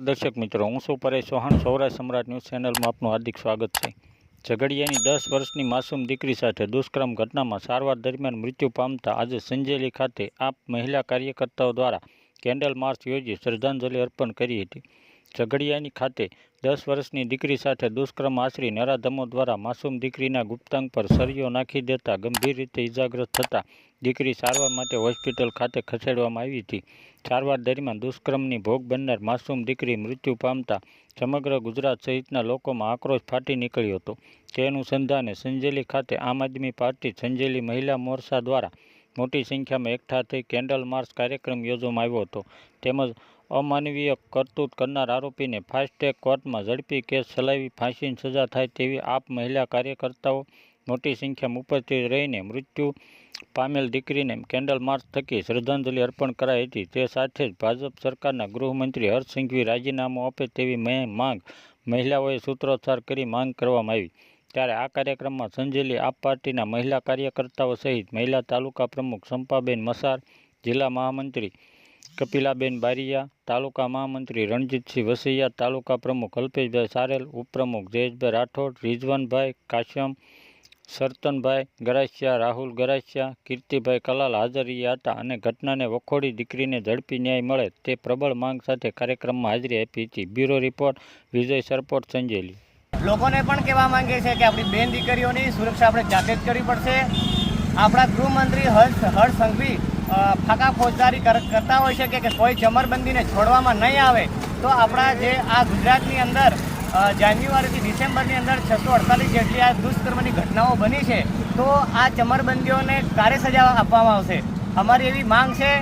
દર્શક મિત્રો, હું છું પરેશ ચૌહાણ, સૌરાષ્ટ્ર સમ્રાટ ન્યૂઝ ચેનલમાં આપનું હાર્દિક સ્વાગત છે. ઝઘડિયાની દસ વર્ષની માસૂમ દીકરી સાથે દુષ્કર્મ ઘટનામાં સારવાર દરમિયાન મૃત્યુ પામતા આજે સંજેલી ખાતે આપ મહિલા કાર્યકર્તાઓ દ્વારા કેન્ડલ માર્ચ યોજી શ્રદ્ધાંજલિ અર્પણ કરી હતી. ઝઘડિયાની ખાતે દસ વર્ષની દીકરી સાથે દુષ્કર્મ આચરી નરાધમો દ્વારા માસૂમ દીકરીના ગુપ્તાંગ પર સળીઓ નાખી દેતા ગંભીર રીતે ઇજાગ્રસ્ત થતાં દીકરી સારવાર માટે હોસ્પિટલ ખાતે ખસેડવામાં આવી હતી. સારવાર દરમિયાન દુષ્કર્મની ભોગ બનનાર માસૂમ દીકરી મૃત્યુ પામતા સમગ્ર ગુજરાત સહિતના લોકોમાં આક્રોશ ફાટી નીકળ્યો હતો. તે અનુસંધાને સંજેલી ખાતે આમ આદમી પાર્ટી સંજેલી મહિલા મોરચા દ્વારા મોટી સંખ્યામાં એકઠા થઈ કેન્ડલ માર્ચ કાર્યક્રમ યોજવામાં આવ્યો હતો. તેમજ અમાનવીય કરતૂત કરનાર આરોપીને ફાસ્ટેગ કોર્ટમાં ઝડપી કેસ ચલાવી ફાંસીની સજા થાય તેવી આપ મહિલા કાર્યકર્તાઓ મોટી સંખ્યામાં ઉપસ્થિત રહીને મૃત્યુ પામેલ દીકરીને કેન્ડલ માર્ચ થકી શ્રદ્ધાંજલિ અર્પણ કરાઈ હતી. તે સાથે જ ભાજપ સરકારના ગૃહમંત્રી હર્ષ રાજીનામું આપે તેવી માંગ મહિલાઓએ સૂત્રોચ્ચાર કરી માંગ કરવામાં આવી. ત્યારે આ કાર્યક્રમમાં સંજેલી આપ પાર્ટીના મહિલા કાર્યકર્તાઓ સહિત મહિલા તાલુકા પ્રમુખ સંપાબેન મસાર, જિલ્લા મહામંત્રી કપિલાબેન બારિયા, તાલુકા મહામંત્રી રણજીતસિંહ વસૈયા, તાલુકા પ્રમુખ અલ્પેશભાઈ સારેલ, ઉપપ્રમુખ જયેશભાઈ રાઠોડ, રિઝવાનભાઈ કાશ્યમ સરતનભાઈ ગરાસિયા, રાહુલ ગરાસિયા, કીર્તિભાઈ કલાલ હાજર રહ્યા હતા અને ઘટનાને વખોડી દીકરીને ઝડપી ન્યાય મળે તે પ્રબળ માંગ સાથે કાર્યક્રમમાં હાજરી આપી હતી. Bureau report, Vijay Sarpot, Sanjeli. લોકોને પણ કહેવા માંગે છે કે આપણી બેન દીકરીઓની સુરક્ષા આપણે જાતે જ કરવી પડશે. આપણા ગૃહમંત્રી હર્ષ હર્ષ સંઘવી ફાકા ફોજદારી કર- કરતા હોય છે કે કોઈ ચમરબંધીને છોડવામાં નહીં આવે, તો આપણા જે આ ગુજરાતની અંદર જાન્યુઆરીથી ડિસેમ્બરની અંદર છસો અડતાલીસ જેટલી આ દુષ્કર્મની ઘટનાઓ બની છે, તો આ ચમરબંધીઓને કાર્ય સજા આપવામાં આવશે. અમારી એવી માંગ છે,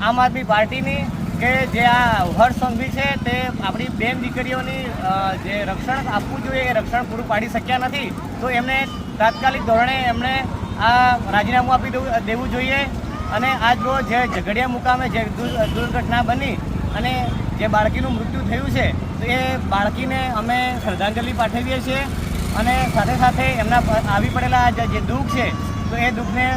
આમ આદમી પાર્ટીની કે જે આ હર્ષ સંઘવી છે તે આપણી બેન દીકરીઓની જે રક્ષણ આપવું જોઈએ, એ રક્ષણ પૂરું પાડી શક્યા નથી. તો એમને તાત્કાલિક ધોરણે એમણે આ રાજીનામું આપી દેવું દેવું જોઈએ. અને આજ રોજ જે ઝઘડિયા મુકામે જે દુર- દુર્ઘટના બની અને જે બાળકીનું મૃત્યુ થયું છે, તો એ બાળકીને અમે શ્રદ્ધાંજલિ પાઠવીએ છીએ. અને સાથે સાથે એમના આવી પડેલા જે દુઃખ છે, તો એ દુઃખને